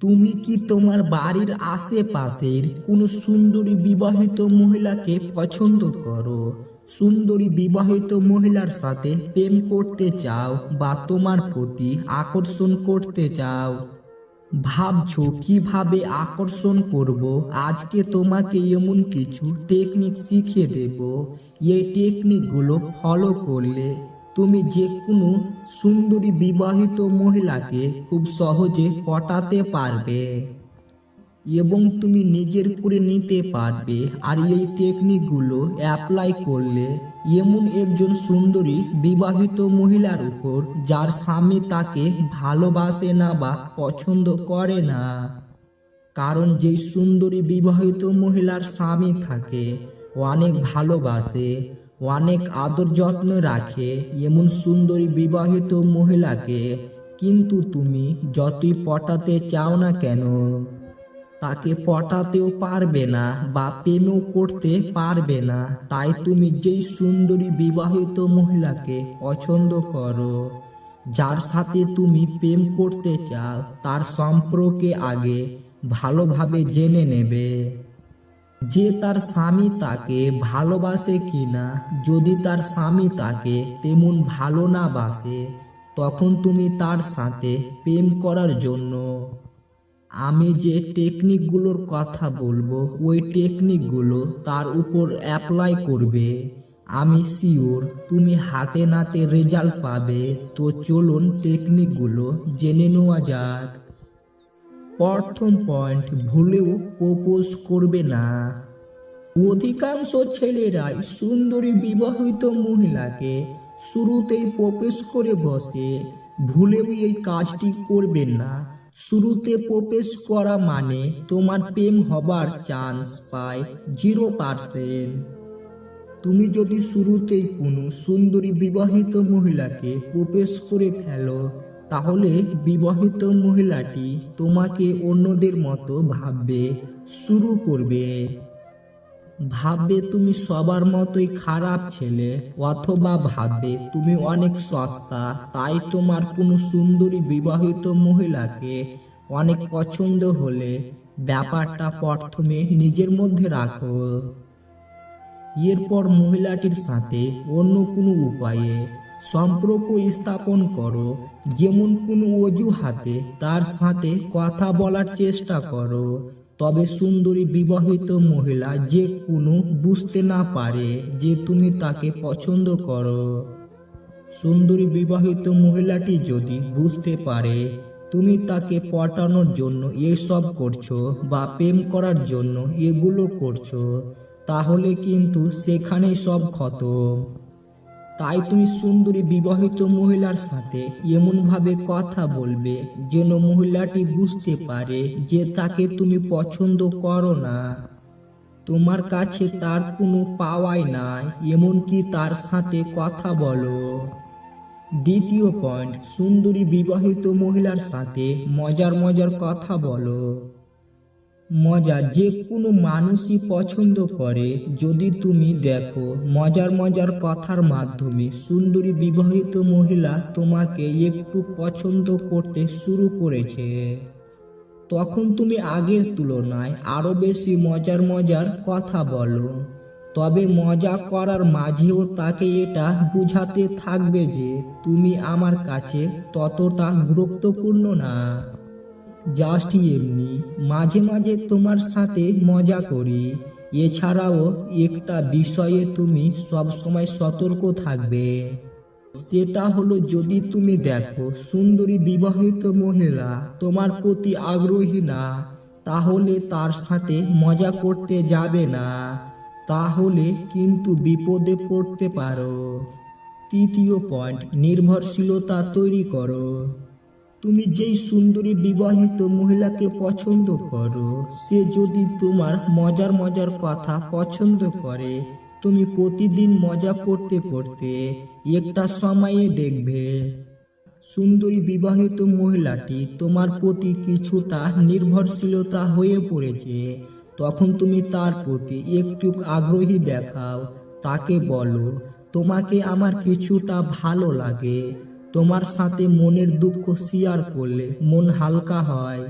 তুমি কি তোমার বাড়ির আশেপাশের কোনো সুন্দরী বিবাহিত মহিলাকে পছন্দ করো? সুন্দরী বিবাহিত মহিলার সাথে প্রেম করতে চাও বা তোমার প্রতি আকর্ষণ করতে চাও? ভাবছ কীভাবে আকর্ষণ করব? আজকে তোমাকে এমন কিছু টেকনিক শিখিয়ে দেব। এই টেকনিকগুলো ফলো করলে তুমি যে কোনো সুন্দরী বিবাহিত মহিলাকে খুব সহজে পটাতে পারবে এবং তুমি নিজের করে নিতে পারবে। আর এই টেকনিকগুলো অ্যাপ্লাই করলে এমন একজন সুন্দরী বিবাহিত মহিলার উপর যার স্বামী তাকে ভালোবাসে না বা পছন্দ করে না। কারণ যেই সুন্দরী বিবাহিত মহিলার স্বামী থাকে, অনেক ভালোবাসে অনেক আদর যত্ন রাখে এমন সুন্দরী বিবাহিত মহিলাকে। কিন্তু তুমি যতই পটাতে চাও না কেন, তাকে পটাতেও পারবে না বা প্রেমও করতে পারবে না। তাই তুমি যেই সুন্দরী বিবাহিত মহিলাকে পছন্দ করো, যার সাথে তুমি প্রেম করতে চাও, তার সম্পর্কে আগে ভালোভাবে জেনে নেবে। যে তার স্বামী তাকে ভালোবাসে কিনা, যদি তার স্বামী তাকে তেমন ভালো না বাসে, তখন তুমি তার সাথে প্রেম করার জন্য। আমি যে টেকনিকগুলোর কথা বলব, ওই টেকনিকগুলো তার উপর অ্যাপ্লাই করবে। আমি শিওর তুমি হাতে নাতে রেজাল্ট পাবে। তো চলুন টেকনিকগুলো জেনে নেওয়া যাক। প্রথম পয়েন্ট ভুলেও প্রপোজ করবে না। অধিকাংশ ছেলেরাই সুন্দরী বিবাহিত মহিলাকে শুরুতেই প্রপোজ করে বসে, ভুলেও এই কাজটি করবেন না। শুরুতে প্রপোজ করা মানে তোমার প্রেম হবার চান্স পায় জিরো পার্সেন্ট তুমি যদি শুরুতেই কোনো সুন্দরী বিবাহিত মহিলাকে প্রপোজ করে ফেলো তাহলে বিবাহিত মহিলাটি তোমাকে অন্যদের মতো ভাববে, শুরু করবে। ভাববে তুমি সবার মতোই খারাপ ছেলে অথবা ভাববে তুমি অনেক সস্তা, তাই তোমার কোনো সুন্দরী বিবাহিত মহিলাকে অনেক পছন্দ হলে ব্যাপারটা প্রথমে নিজের মধ্যে রাখো। এরপর মহিলাটির সাথে অন্য কোনো উপায়ে সম্পর্ক স্থাপন করো। যেমন কোনো অজুহাতে তার সাথে কথা বলার চেষ্টা করো। তবে সুন্দরী বিবাহিত মহিলা যে কোনো বুঝতে না পারে যে তুমি তাকে পছন্দ করো। সুন্দরী বিবাহিত মহিলাটি যদি বুঝতে পারে, তুমি তাকে পটানোর জন্য এসব করছ বা প্রেম করার জন্য এগুলো করছ, তাহলে কিন্তু সেখানেই সব খতম। তাই তুমি সুন্দরী বিবাহিত মহিলার সাথে এমনভাবে কথা বলবে যেন মহিলাটি বুঝতে পারে যে তাকে তুমি পছন্দ করো না। তোমার কাছে তার কোনো পাওয়াই নাই, এমনকি তার সাথে কথা বলো। দ্বিতীয় পয়েন্ট সুন্দরী বিবাহিত মহিলার সাথে মজার মজার কথা বলো। মজা যে কোনো মানুষই পছন্দ করে। যদি তুমি দেখো মজার মজার কথার মাধ্যমে সুন্দরী বিবাহিত মহিলা তোমাকে একটু পছন্দ করতে শুরু করেছে, তখন তুমি আগের তুলনায় আরও বেশি মজার মজার কথা বলো। তবে মজা করার মাঝেও তাকে এটা বুঝাতে থাকবে যে তুমি আমার কাছে ততটা গুরুত্বপূর্ণ না। জাস্ট এমনি, মাঝে মাঝে তোমার সাথে মজা করি। এছাড়াও একটা বিষয়ে তুমি সব সময় সতর্ক থাকবে। সেটা হলো যদি তুমি দেখো সুন্দরী বিবাহিত মহিলা তোমার প্রতি আগ্রহী না, তাহলে তার সাথে মজা করতে যাবে না। তাহলে কিন্তু বিপদে পড়তে পারো। তৃতীয় পয়েন্ট নির্ভরশীলতা তৈরি করো। তুমি যেই সুন্দরী বিবাহিত মহিলাকে পছন্দ করো, সে যদি তোমার মজার মজার কথা পছন্দ করে, তুমি প্রতিদিন মজা করতে করতে একটা সময়ে দেখবে। সুন্দরী বিবাহিত মহিলাটি তোমার প্রতি কিছুটা নির্ভরশীলতা হয়ে পড়েছে। তখন তুমি তার প্রতি একটু আগ্রহী দেখাও, তাকে বলো, তোমাকে আমার কিছুটা ভালো লাগে। তোমার সাথে মনের দুঃখ শেয়ার করলে মন হালকা হয়।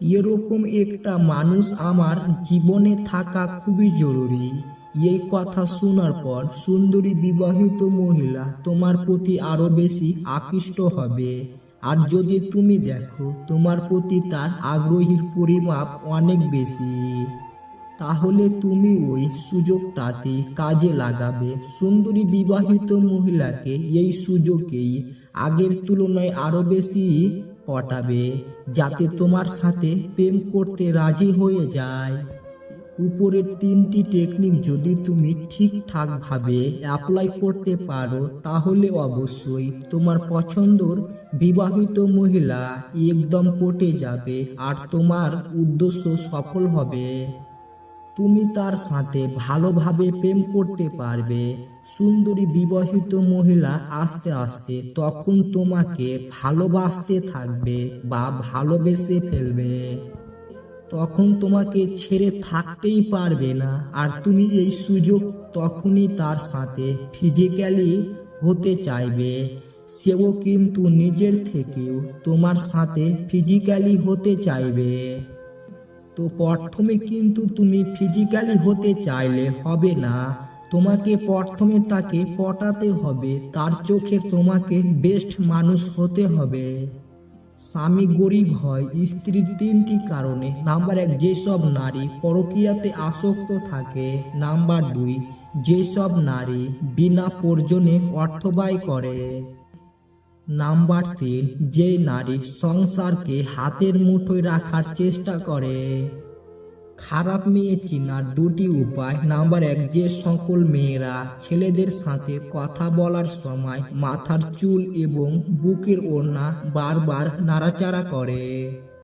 এরকম একটা মানুষ আমার জীবনে থাকা খুবই জরুরি। এই কথা শোনার পর সুন্দরী বিবাহিত মহিলা তোমার প্রতি আরও বেশি আকৃষ্ট হবে। আর যদি তুমি দেখো, তোমার প্রতি তার আগ্রহীর পরিমাপ অনেক বেশি। তাহলে তুমি ওই সুযোগটাতে কাজে লাগাবে। সুন্দরী বিবাহিত মহিলাকে এই সুযোগেই আগের তুলনায় আরও বেশি পটাবে, যাতে তোমার সাথে প্রেম করতে রাজি হয়ে যায়। উপরের তিনটি টেকনিক যদি তুমি ঠিকঠাকভাবে অ্যাপ্লাই করতে পারো, তাহলে অবশ্যই তোমার পছন্দর বিবাহিত মহিলা একদম পটে যাবে আর তোমার উদ্দেশ্য সফল হবে। তুমি তার সাথে ভালোভাবে প্রেম করতে পারবে। সুন্দরী বিবাহিত মহিলা আস্তে আস্তে তখন তোমাকে ভালোবাসতে থাকবে বা ভালোবেসে ফেলবে। তখন তোমাকে ছেড়ে থাকতেই পারবে না। আর তুমি এই সুযোগ তখনই তার সাথে ফিজিক্যালি হতে চাইবে। সেও কিন্তু নিজের থেকেও তোমার সাথে ফিজিক্যালি হতে চাইবে। তো প্রথমে কিন্তু তুমি ফিজিক্যালি হতে চাইলে হবে না। তোমাকে প্রথমে তাকে পটাতে হবে। তার চোখে তোমাকে বেস্ট মানুষ হতে হবে। স্বামী গরিব হয় স্ত্রীর তিনটি কারণে। নাম্বার এক, যেসব নারী পরকীয়াতে আসক্ত থাকে। নাম্বার দুই, যেসব নারী বিনা প্রয়োজনে অর্থ ব্যয় করে। নাম্বার তিন, যে নারী সংসারকে হাতের মুঠোয় রাখার চেষ্টা করে। খারাপ মেয়ে চিনার দুটি উপায়। নাম্বার এক, যে সকল মেয়েরা ছেলেদের সাথে কথা বলার সময় মাথার চুল এবং বুকের ওড়না বারবার নাড়াচাড়া করে।